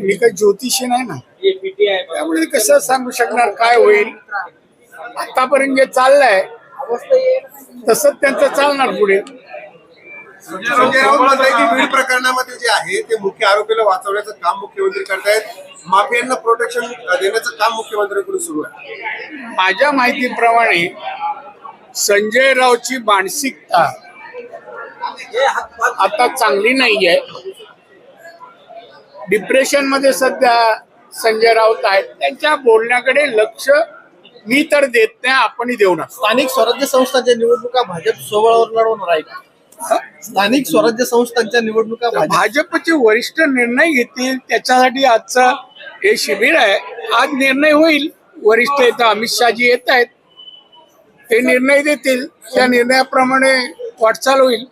मी काही ज्योतिषी नाही ना? त्यामुळे कसं सांगू शकणार? काय होईल? आतापर्यंत जे चाललंय तसंच त्यांचं चालणार पुढे. बीड प्रकरणामध्ये जे आहे ते मुख्य आरोपीला वाचवण्याचं काम मुख्यमंत्री करतायत माफियांना प्रोटेक्शन देण्याचं काम मुख्यमंत्र्यांकडून सुरू आहे. माझ्या माहितीप्रमाणे संजय रावची मानसिकता आता चांगली नाहीये. डिप्रेशनमध्ये सध्या संजय राऊत आहेत. त्यांच्या बोलण्याकडे लक्ष मी तर देत नाही आपणही देऊ नका. स्थानिक स्वराज्य संस्थांच्या निवडणुका भाजप सोबळावर लढवणार आहे का स्थानिक स्वराज्य संस्थांच्या निवडणुका भाजप भाजपचे वरिष्ठ निर्णय घेतील त्याच्यासाठी आजचं हे शिबिर आहे. आज निर्णय होईल. वरिष्ठ येतं अमित शहाजी येत आहेत. ते निर्णय देतील. त्या निर्णयाप्रमाणे वाटचाल होईल.